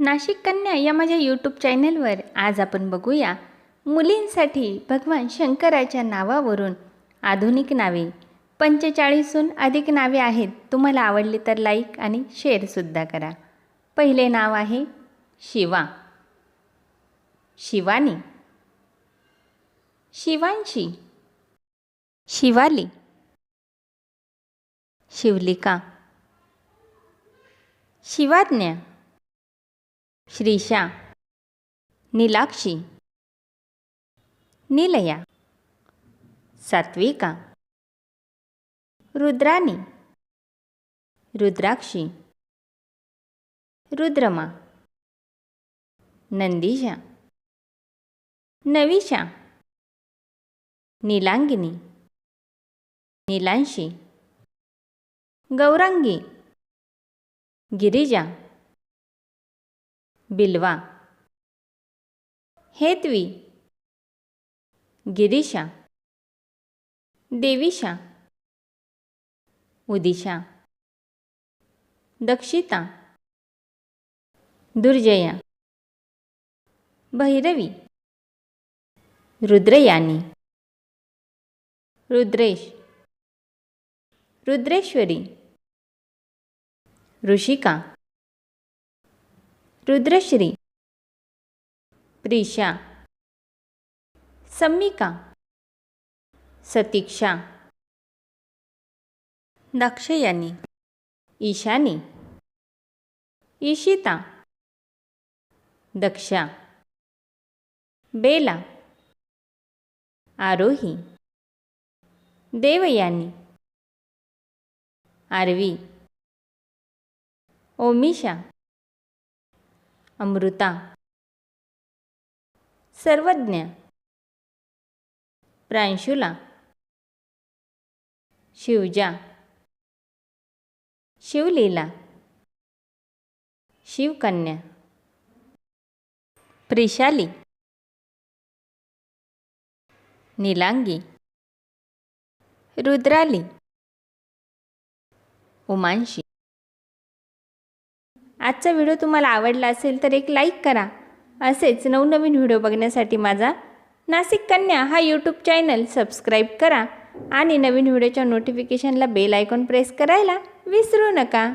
नाशिक कन्या या माझ्या यूट्यूब चॅनलवर आज आपण बघूया मुलींसाठी भगवान शंकराच्या नावावरून आधुनिक नावे. पंचेचाळीसहून अधिक नावे आहेत. तुम्हाला आवडली तर लाईक आणि शेअरसुद्धा करा. पहिले नाव आहे शिवा. शिवानी. शिवांशी. शिवाली. शिवलिका. शिवाज्ञा. ಶ್ರೀಶಾ. ನೀಲಾಕ್ಷಿ. ನಿಲಯ. ಸಾತ್ವಿಕ. ರುದ್ರಾಣಿ. ರುದ್ರಾಕ್ಷಿ. ರುದ್ರಮ. ನಂದೀಶ. ನವೀಶ. ನೀಲಾಂಗಿನಿ. ನೀಲಾಂಶಿ. ಗೌರಂಗಿ. ಗಿರಿಜಾ. बिल्वा. हेतवी गिरीशा. देविशा. उदिशा. दक्षिता. दुर्जया. भैरवी. रुद्रयानी. रुद्रेश. रुद्रेश्वरी. ऋषिका. रुद्रश्री प्रिशा सम्मिका सतीक्षा दक्षयानी ईशानी ईशिता दक्षा बेला आरोही देवयानी आरवी ओमिशा अमृता. सर्वज्ञ. प्रांशुला. शिवजा. शिवलीला. शिवकन्या. प्रिशाली. निलांगी. रुद्राली. उमांशी. आजचा व्हिडिओ तुम्हाला आवडला असेल तर एक लाईक करा. असेच नवनवीन व्हिडिओ बघण्यासाठी माझा नाशिक कन्या हा यूट्यूब चॅनल सबस्क्राईब करा आणि नवीन व्हिडिओच्या नोटिफिकेशनला बेल आयकॉन प्रेस करायला विसरू नका.